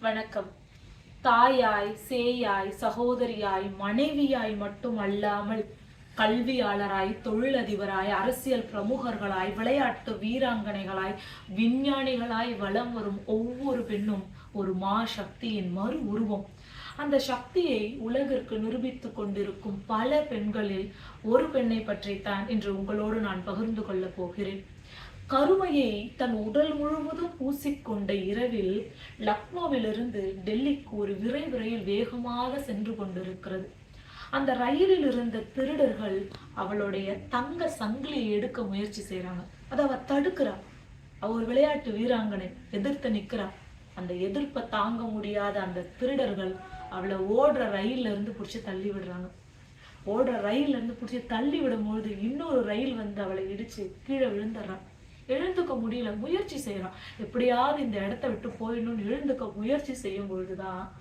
வணக்கம். தாயாய் சேயாய் சகோதரியாய் மனைவியாய் மட்டும் அல்லாமல் கல்வியாளராய் தொழிலதிபராய் அரசியல் பிரமுகர்களாய் விளையாட்டு வீராங்கனைகளாய் விஞ்ஞானிகளாய் வலம் வரும் ஒவ்வொரு பெண்ணும் ஒரு மா சக்தியின் மறு உருவம். அந்த சக்தியை உலகிற்கு நிரூபித்துக் கொண்டிருக்கும் பல பெண்களில் ஒரு பெண்ணை பற்றித்தான் இன்று உங்களோடு நான் பகிர்ந்து கொள்ளப் போகிறேன். கருமையை தன் உடல் முழுவதும் பூசிக்கொண்ட இரவில் லக்னோவிலிருந்து டெல்லிக்கு ஒரு விரைவு ரயில் வேகமாக சென்று கொண்டிருக்கிறது. அந்த ரயிலில் இருந்த திருடர்கள் அவளுடைய தங்க சங்கிலியை எடுக்க முயற்சி செய்கிறாங்க அதை அவ தடுக்கிறா. அவ ஒரு விளையாட்டு வீராங்கனை எதிர்த்து நிற்கிறா அந்த எதிர்ப்பை தாங்க முடியாத அந்த திருடர்கள் அவளை ஓடுற ரயில்ல இருந்து பிடிச்சி தள்ளி விடுறாங்க. ஓடுற ரயில்ல இருந்து பிடிச்சி தள்ளி விடும்பொழுது இன்னொரு ரயில் வந்து அவளை இடிச்சு கீழே விழுந்துடுறான் எழுந்துக்க முடியல முயற்சி செய்யறான். எப்படியாவது இந்த இடத்த விட்டு போயிடணும்னு எழுந்துக்க முயற்சி செய்யும் பொழுதுதான்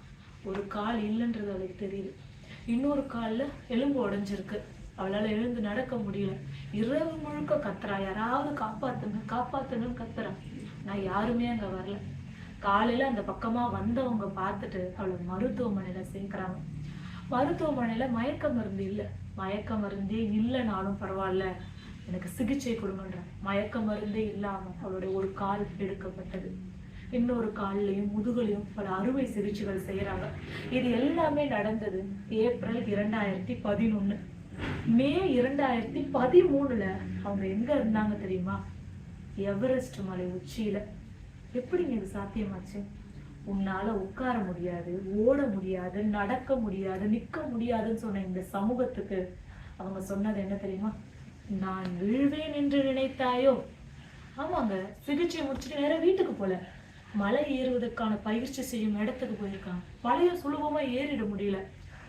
ஒரு கால் இல்லைன்றது அவளுக்கு தெரியுது. இன்னொரு காலில் எலும்பு உடைஞ்சிருக்கு. அவளால எழுந்து நடக்க முடியல. இரவு முழுக்க கத்துறா. யாராவது காப்பாத்துங்க காப்பாத்துங்கன்னு கத்துறா. நான் யாருமே அங்க வரல. காலையில அந்த பக்கமா வந்தவங்க பார்த்துட்டு அவளை மருத்துவமனையில சேர்க்குறாங்க. மருத்துவமனையில மயக்க மருந்து இல்லை. மயக்க மருந்தே இல்லைனாலும் பரவாயில்ல. எனக்கு சிகிச்சை கொடுங்கன்ற மயக்க மருந்தே இல்லாம அவளுடைய ஒரு கால் எடுக்கப்பட்டது. இன்னொரு கால்லையும் முதுகுலையும் பல அறுவை சிகிச்சைகள் செய்யறாங்க. இது எல்லாமே நடந்தது ஏப்ரல் இரண்டாயிரத்தி பதினொன்னு. மே இரண்டாயிரத்தி பதிமூணுல அவங்க எங்க இருந்தாங்க தெரியுமா? எவரெஸ்ட் மலை உச்சியில. எப்படிங்க இது சாத்தியமாச்சு? உன்னால உட்கார முடியாது ஓட முடியாது நடக்க முடியாது நிக்க முடியாதுன்னு சொன்ன இந்த சமூகத்துக்கு அவங்க சொன்னது என்ன தெரியுமா? நான் விழுவேன் என்று நினைத்தாயோ? ஆமாங்க சிகிச்சை முடிச்சுட்டு நேரம் வீட்டுக்கு போல. மலை ஏறுவதற்கான பயிற்சி செய்யும் இடத்துக்கு போயிருக்காங்க மலையை சுலபமா ஏறிட முடியல.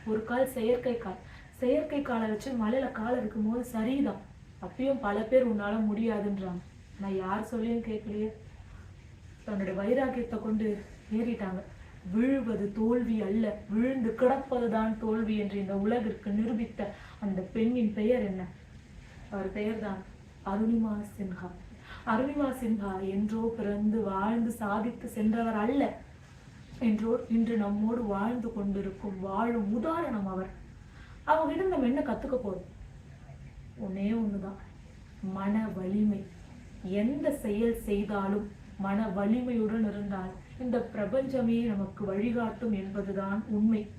ஒரு கால் செயற்கை கால். செயற்கை காலை வச்சு மலையில கால் இருக்கும்போது சரிதான். அப்பயும் பல பேர் உன்னால முடியாதுன்றாங்க. நான் யார் சொல்லியும் கேட்கலையே. தன்னுடைய வைராக்கியத்தை கொண்டு ஏறிட்டாங்க. விழுவது தோல்வி அல்ல. விழுந்து கிடப்பதுதான் தோல்வி என்று இந்த உலகிற்கு நிரூபித்த அந்த பெண்ணின் பெயர் என்ன? அவர் பெயர்தான் அருணிமா சின்ஹா அருணிமா சின்ஹா என்றோ பிறந்து வாழ்ந்து சாதித்து சென்றவர் அல்ல என்றோ இன்று நம்மோடு வாழ்ந்து கொண்டிருக்கும் வாழும் உதாரணம் அவர். அவங்ககிட்ட நம்ம என்ன கத்துக்க போறோம்? ஒன்னே ஒண்ணுதான். மன வலிமை. எந்த செயல் செய்தாலும் மன வலிமையுடன் இருந்தால் இந்த பிரபஞ்சமே நமக்கு வழிகாட்டும் என்பதுதான் உண்மை.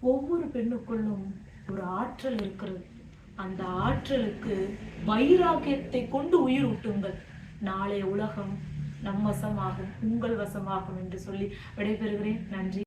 ஒவ்வொரு பெண்ணுக்குள்ளும் ஒரு ஆற்றல் இருக்கிறது. அந்த ஆற்றலுக்கு வைராக்கியத்தை கொண்டு உயிர் ஊட்டுங்கள். நாளைய உலகம் நம் வசமாகும் உங்கள் வசமாகும் என்று சொல்லி விடைபெறுகிறேன். நன்றி.